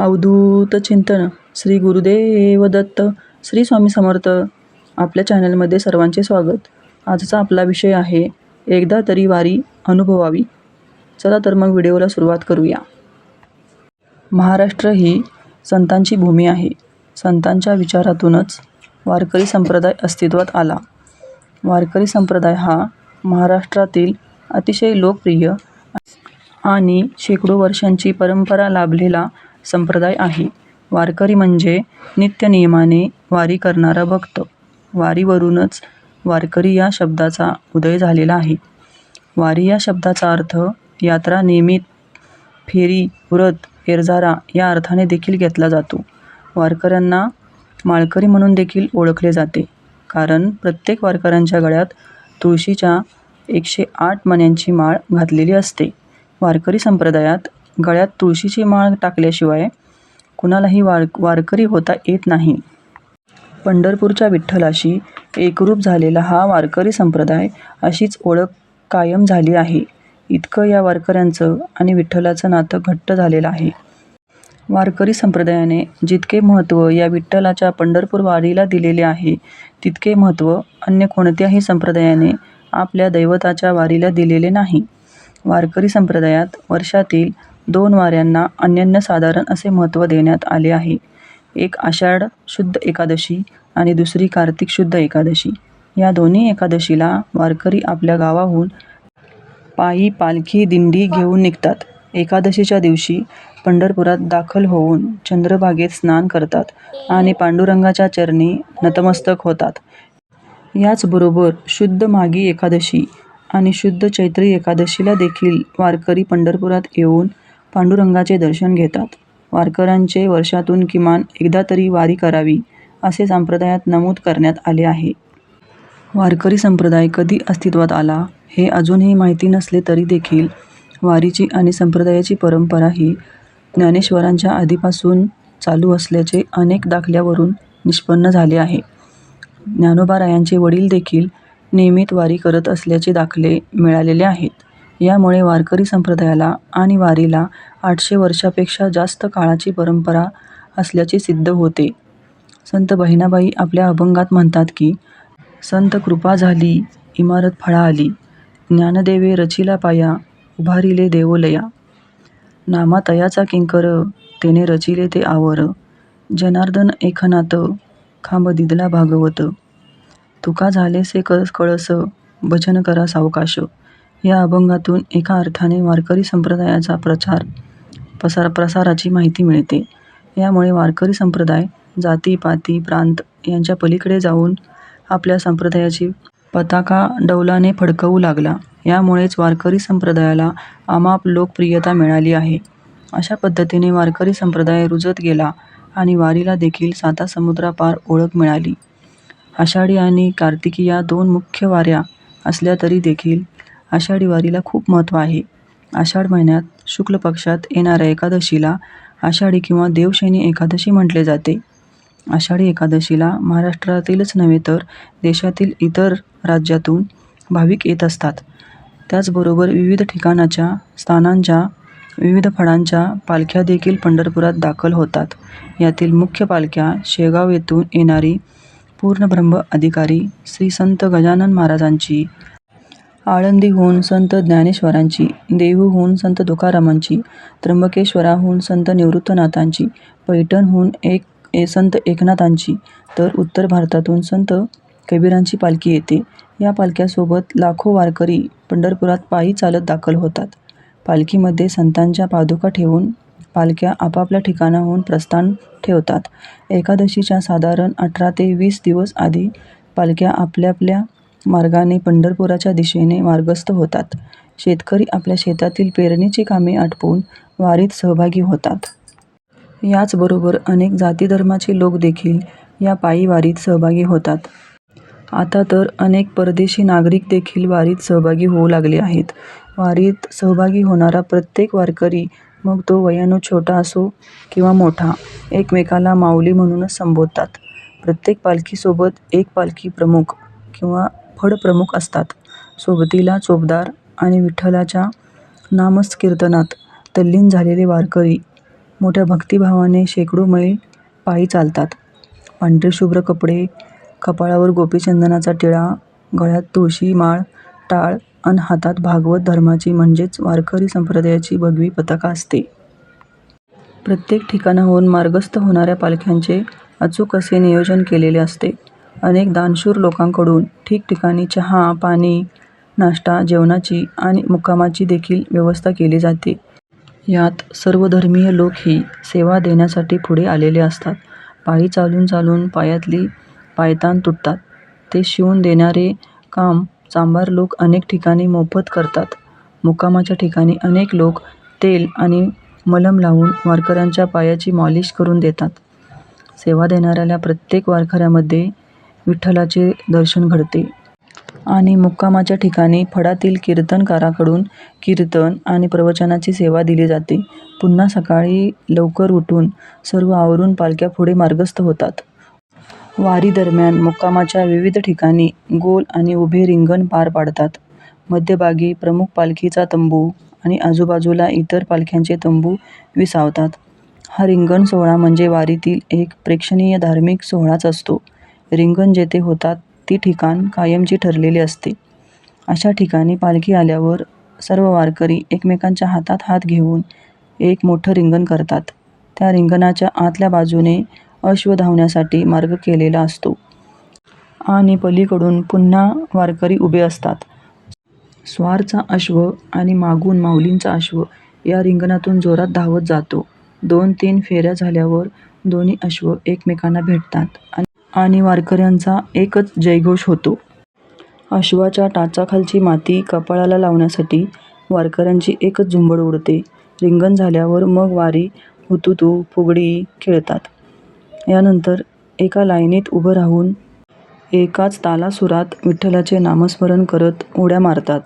अवधूत चिंतन. श्री गुरुदेव दत्त श्री स्वामी समर्थ. आपल्या चॅनलमध्ये सर्वांचे स्वागत. आजचा आपला विषय आहे एकदा तरी वारी अनुभवावी. चला तर मग व्हिडिओला सुरुवात करूया. महाराष्ट्र ही संतांची भूमी आहे. संतांच्या विचारातूनच वारकरी संप्रदाय अस्तित्वात आला. वारकरी संप्रदाय हा महाराष्ट्रातील अतिशय लोकप्रिय आणि शेकडो वर्षांची परंपरा लाभलेला संप्रदाय आहे. वारकरी म्हणजे नित्यनियमाने वारी करणारा भक्त. वारीवरूनच वारकरी या शब्दाचा उदय झालेला आहे. वारी या शब्दाचा अर्थ यात्रा नियमित फेरी व्रत एरझारा या अर्थाने देखील घेतला जातो. वारकऱ्यांना माळकरी म्हणून देखील ओळखले जाते. कारण प्रत्येक वारकऱ्यांच्या गळ्यात तुळशीच्या एकशे आठ मण्यांची माळ घातलेली असते. वारकरी संप्रदायात गळ्यात तुळशीची माळ टाकल्याशिवाय कुणालाही वार वारकरी होता येत नाही. पंढरपूरच्या विठ्ठलाशी एकरूप झालेला हा वारकरी संप्रदाय अशीच ओळख कायम झाली आहे. इतकं या वारकऱ्यांचं आणि विठ्ठलाचं नातं घट्ट झालेलं आहे. वारकरी संप्रदायाने जितके महत्त्व या विठ्ठलाच्या पंढरपूर वारीला दिलेले आहे तितके महत्त्व अन्य कोणत्याही संप्रदायाने आपल्या दैवताच्या वारीला दिलेले नाही. वारकरी संप्रदायात वर्षातील दोन वाऱ्यांना अनन्यसाधारण असे महत्त्व देण्यात आले आहे. एक आषाढ शुद्ध एकादशी आणि दुसरी कार्तिक शुद्ध एकादशी. या दोन्ही एकादशीला वारकरी आपल्या गावाहून पायी पालखी दिंडी घेऊन निघतात. एकादशीच्या दिवशी पंढरपुरात दाखल होऊन चंद्रभागेत स्नान करतात आणि पांडुरंगाच्या चरणी नतमस्तक होतात. याचबरोबर शुद्ध माघी एकादशी आणि शुद्ध चैत्री एकादशीला देखील वारकरी पंढरपुरात येऊन पांडुरंगाचे दर्शन घेतात. वारकऱ्यांचे वर्षातून किमान एकदा तरी वारी करावी असे संप्रदायात नमूद करण्यात आले आहे. वारकरी संप्रदाय कधी अस्तित्वात आला हे अजूनही माहिती नसले तरी देखील वारीची आणि संप्रदायाची परंपरा ही ज्ञानेश्वरांच्या आधीपासून चालू असल्याचे अनेक दाखल्यावरून निष्पन्न झाले आहे. ज्ञानोबारायांचे वडील देखील नियमित वारी करत असल्याचे दाखले मिळालेले आहेत. यामुळे वारकरी संप्रदायाला आणि वारीला आठशे वर्षापेक्षा जास्त काळाची परंपरा असल्याचे सिद्ध होते. संत बहिणाबाई आपल्या अभंगात म्हणतात की संत कृपा झाली इमारत फळा आली ज्ञानदेवे रचिला पाया उभारिले देवोलया नामा तयाचा किंकर तेने रचिले ते आवर. जनार्दन एकनाथ खांब दिदला भागवत. तुका झालेसे कळस कळस भजन करा सावकाश. या अभंगातून एका अर्थाने वारकरी संप्रदायाचा प्रचार पसार प्रसाराची माहिती मिळते. यामुळे वारकरी संप्रदाय जाती पाती प्रांत यांच्या पलीकडे जाऊन आपल्या संप्रदायाची पताका डौलाने फडकवू लागला. यामुळेच वारकरी संप्रदायाला अमाप लोकप्रियता मिळाली आहे. अशा पद्धतीने वारकरी संप्रदाय रुजत गेला आणि वारीला देखील साता समुद्रापार ओळख मिळाली. आषाढी आणि कार्तिकी या दोन मुख्य वाऱ्या असल्या तरी देखील आषाढी वारीला खूप महत्त्व आहे. आषाढ महिन्यात शुक्ल पक्षात येणाऱ्या एकादशीला आषाढी किंवा देवशैनी एकादशी म्हटले जाते. आषाढी एकादशीला महाराष्ट्रातीलच नव्हे तर देशातील इतर राज्यातून भाविक येत असतात. त्याचबरोबर विविध ठिकाणाच्या स्थानांच्या विविध फळांच्या पालख्या देखील पंढरपुरात दाखल होतात. यातील मुख्य पालख्या शेगाव येथून येणारी पूर्णब्रह्म अधिकारी श्री संत गजानन महाराजांची आळंदीहून संत ज्ञानेश्वरांची देहूहून संत तुकारामांची त्र्यंबकेश्वराहून संत निवृत्तनाथांची पैठणहून एक ए संत एकनाथांची तर उत्तर भारतातून संत कबीरांची पालखी येते. या पालख्यासोबत लाखो वारकरी पंढरपुरात पायी चालत दाखल होतात. पालखीमध्ये संतांच्या पादुका ठेवून पालख्या आपापल्या ठिकाणाहून प्रस्थान ठेवतात. एकादशीच्या साधारण अठरा ते वीस दिवस आधी पालख्या आपल्या आपल्या मार्गाने पंढरपुराच्या दिशेने मार्गस्थ होतात. शेतकरी आपल्या शेतातील पेरणीची कामे आटपून वारीत सहभागी होतात. याचबरोबर अनेक जाती धर्माचे लोक देखील या पायी वारीत सहभागी होतात. आता तर अनेक परदेशी नागरिक देखील वारीत सहभागी होऊ लागले आहेत. वारीत सहभागी होणारा प्रत्येक वारकरी मग तो वयानं छोटा असो किंवा मोठा एकमेकाला माऊली म्हणूनच संबोधतात. प्रत्येक पालखीसोबत एक पालखी प्रमुख किंवा फडप्रमुख असतात सोबतीला चोपदार आणि विठ्ठलाच्या नामस्कीर्तनात तल्लीन झालेले वारकरी मोठ्या भक्तिभावाने शेकडो मैल पायी चालतात. पांढरे शुभ्र कपडे, कपाळावर गोपीचंदनाचा टिळा, गळ्यात तुळशी माळ, टाळ आणि हातात भागवत धर्माची म्हणजेच वारकरी संप्रदायाची भगवी पताका असते. प्रत्येक ठिकाणाहून मार्गस्थ होणाऱ्या पालख्यांचे अचूक असे नियोजन केलेले असते. अनेक दानशूर लोकांकडून ठिकठिकाणी चहा, पाणी, नाश्ता जेवणाची आणि मुक्कामाची देखील व्यवस्था केली जाते. यात सर्वधर्मीय लोकही सेवा देण्यासाठी पुढे आलेले असतात. पायी चालून चालून पायातली पायताण तुटतात ते शिवून देणारे काम चांभार लोक अनेक ठिकाणी मोफत करतात. मुक्कामाच्या ठिकाणी अनेक लोक तेल आणि मलम लावून वारकऱ्यांच्या पायाची मालिश करून देतात. सेवा देणाऱ्या प्रत्येक वारकऱ्यामध्ये विठ्ठलाचे दर्शन घडते. आणि मुक्कामाच्या ठिकाणी फडातील कीर्तनकाराकडून कीर्तन आणि प्रवचनाची सेवा दिली जाते. पुन्हा सकाळी लवकर उठून सर्व आवरून पालख्या पुढे मार्गस्थ होतात. वारीदरम्यान मुक्कामाच्या विविध ठिकाणी गोल आणि उभे रिंगण पार पाडतात. मध्यभागी प्रमुख पालखीचा तंबू आणि आजूबाजूला इतर पालख्यांचे तंबू विसावतात. हा रिंगण सोहळा म्हणजे वारीतील एक प्रेक्षणीय धार्मिक सोहळाच असतो. रिंगण जेथे होतात ती ठिकाण कायमची ठरलेली असते. अशा ठिकाणी पालखी आल्यावर सर्व वारकरी एकमेकांच्या हातात हात घेऊन एक मोठं रिंगण करतात. त्या रिंगणाच्या आतल्या बाजूने अश्व धावण्यासाठी मार्ग केलेला असतो. आणि पलीकडून पुन्हा वारकरी उभे असतात. स्वारचा अश्व आणि मागून माऊलींचा अश्व या रिंगणातून जोरात धावत जातो. दोन-तीन फेऱ्या झाल्यावर दोन्ही अश्व एकमेकांना भेटतात आणि आणि वारकऱ्यांचा एकच जयघोष होतो. अश्वाच्या टाचाखालची माती कपाळाला लावण्यासाठी वारकऱ्यांची एकच झुंबड उडते. रिंगण झाल्यावर मग वारी हुतुतू फुगडी खेळतात. यानंतर एका लाईनीत उभं राहून एकाच तालासुरात विठ्ठलाचे नामस्मरण करत उड्या मारतात.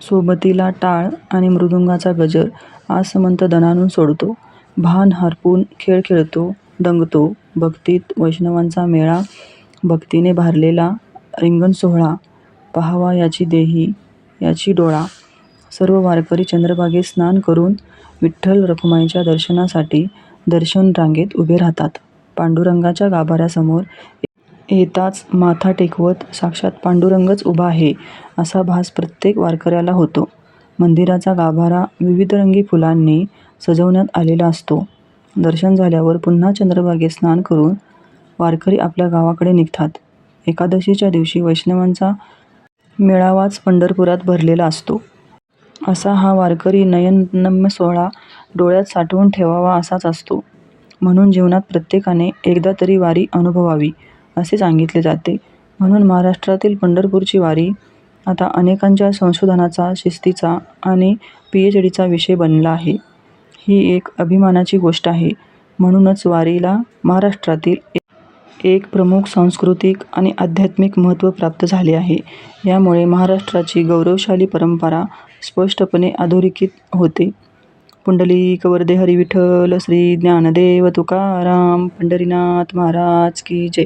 सोबतीला टाळ आणि मृदुंगाचा गजर आसमंत दणाणून सोडतो. भान हरपून खेळ खेळतो, दंगतो. भक्तीत वैष्णवांचा मेळा, भक्तीने भारलेला रिंगण सोहळा पाहावा याची देही, याची डोळा. सर्व वारकरी चंद्रभागेत स्नान करून विठ्ठल रखुमाईच्या दर्शनासाठी दर्शन रांगेत उभे राहतात. पांडुरंगाच्या गाभाऱ्यासमोर येताच माथा टेकवत साक्षात पांडुरंगच उभा आहे असा भास प्रत्येक वारकऱ्याला होतो. मंदिराचा गाभारा विविधरंगी फुलांनी सजवण्यात आलेला असतो. दर्शन झाल्यावर पुन्हा चंद्रभागेत स्नान करून वारकरी आपल्या गावाकडे निघतात. एकादशीच्या दिवशी वैष्णवांचा मेळावाच पंढरपुरात भरलेला असतो. असा हा वारकरी नयनम्य सोहळा डोळ्यात साठवून ठेवावा असाच असतो. म्हणून जीवनात प्रत्येकाने एकदा तरी वारी अनुभवावी असे सांगितले जाते. म्हणून महाराष्ट्रातील पंढरपूरची वारी आता अनेकांच्या संशोधनाचा, शिस्तीचा आणि पीएचडीचा विषय बनला आहे. ही एक अभिमानाची गोष्ट आहे. म्हणूनच वारीला महाराष्ट्रातील एक प्रमुख सांस्कृतिक आणि आध्यात्मिक महत्त्व प्राप्त झाले आहे. यामुळे महाराष्ट्राची गौरवशाली परंपरा स्पष्टपणे अधोरेखित होते. पुंडलिक वरदे हरी विठ्ठल श्री ज्ञानदेव तुकाराम पंढरीनाथ महाराज की जय.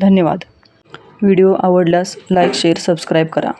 धन्यवाद. व्हिडिओ आवडल्यास लाईक, शेअर, सबस्क्राईब करा.